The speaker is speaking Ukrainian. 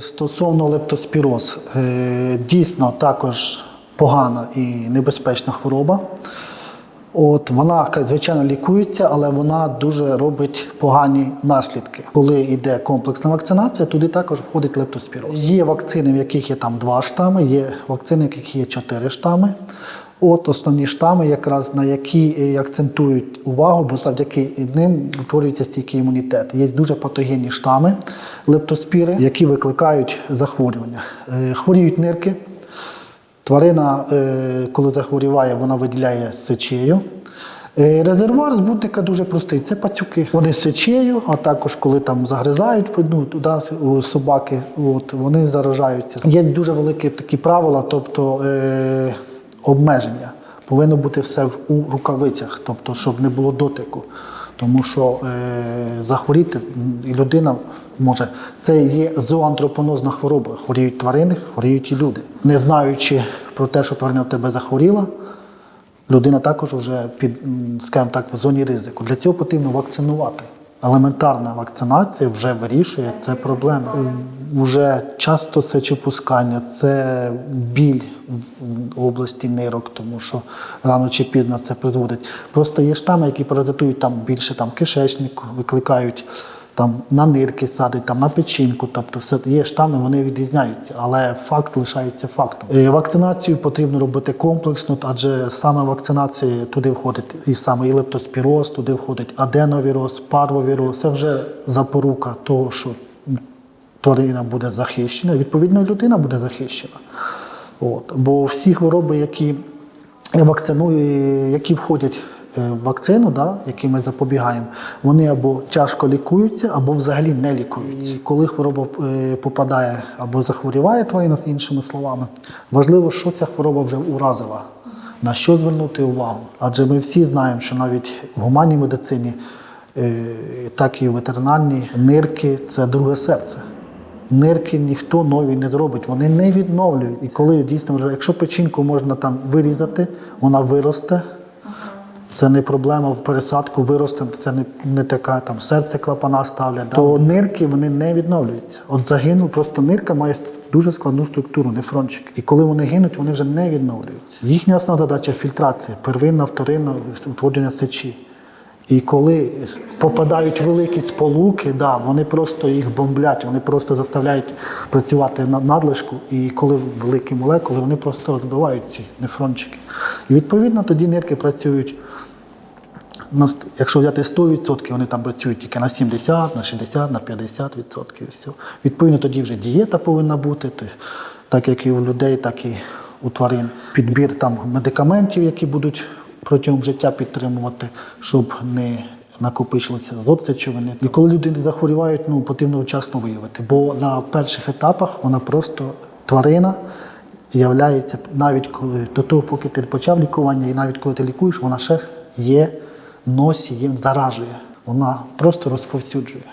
Стосовно лептоспіроз, е, дійсно також погана і небезпечна хвороба. От вона звичайно лікується, але вона дуже робить погані наслідки. Коли йде комплексна вакцинація, туди також входить лептоспіроз. Є вакцини, в яких є там два штами, є вакцини, в яких є чотири штами. От основні штами, якраз на які е, акцентують увагу, бо завдяки ним утворюється стійкий імунітет. Є дуже патогенні штами лептоспіри, які викликають захворювання. Е, Хворіють нирки. Тварина, е, коли захворіває, вона виділяє сечею. Резервуар збутника дуже простий. Це пацюки. Вони з сечею, а також коли там загризають ну, туди собаки, от, вони заражаються. Є дуже великі такі правила, тобто обмеження. Повинно бути все у рукавицях, тобто, щоб не було дотику. Тому що е, захворіти людина може. Це є зооантропонозна хвороба. Хворіють тварини, хворіють і люди. Не знаючи про те, що тварина в тебе захворіла, людина також вже під, скажімо так, в зоні ризику. Для цього потрібно вакцинувати. Елементарна вакцинація вже вирішує це проблему. Уже часто сечопускання, це біль в- в області нирок, тому що рано чи пізно це призводить. Просто є штами, які паразитують там більше там кишечник, викликають там на нирки садить, там на печінку. Тобто все є штами, вони відрізняються, але факт лишається фактом. Е, Вакцинацію потрібно робити комплексно, адже саме вакцинація туди входить і саме і лептоспіроз, туди входить аденовіроз, парвовіроз. Це вже запорука того, що тварина буде захищена, відповідно, людина буде захищена. От. Бо всі хвороби, які вакцинує, які входять вакцину, да, які ми запобігаємо, вони або тяжко лікуються, або взагалі не лікуються. І коли хвороба е, попадає або захворіває тварина, з іншими словами, важливо, що ця хвороба вже уразила. На що звернути увагу? Адже ми всі знаємо, що навіть в гуманній медицині, е, так і в ветеринарній нирки це друге серце. Нирки ніхто нові не зробить, вони не відновлюють. І коли дійсно, якщо печінку можна там вирізати, вона виросте. Це не проблема в пересадку виросте, це не, не така там серце клапана ставлять. То нирки вони не відновлюються. От загинув, просто нирка має дуже складну структуру, нефрончик. І коли вони гинуть, вони вже не відновлюються. Їхня основна задача фільтрація, первинна, вторинна, утворення сечі. І коли попадають великі сполуки, да, вони просто їх бомблять, вони просто заставляють працювати на надлишку. І коли великі молекули, вони просто розбивають ці нефрончики. І відповідно тоді нирки працюють. Якщо взяти 100%, вони там працюють тільки на 70, на 60, на 50%. І все. Відповідно, тоді вже дієта повинна бути, так як і у людей, так і у тварин. Підбір там медикаментів, які будуть протягом життя підтримувати, щоб не накопичилися азот сечовини. І коли люди захворівають, ну потрібно вчасно виявити. Бо на перших етапах вона просто тварина являється навіть коли до того, поки ти почав лікування, і навіть коли ти лікуєш, вона ще є носієм, заражує. Вона просто розповсюджує.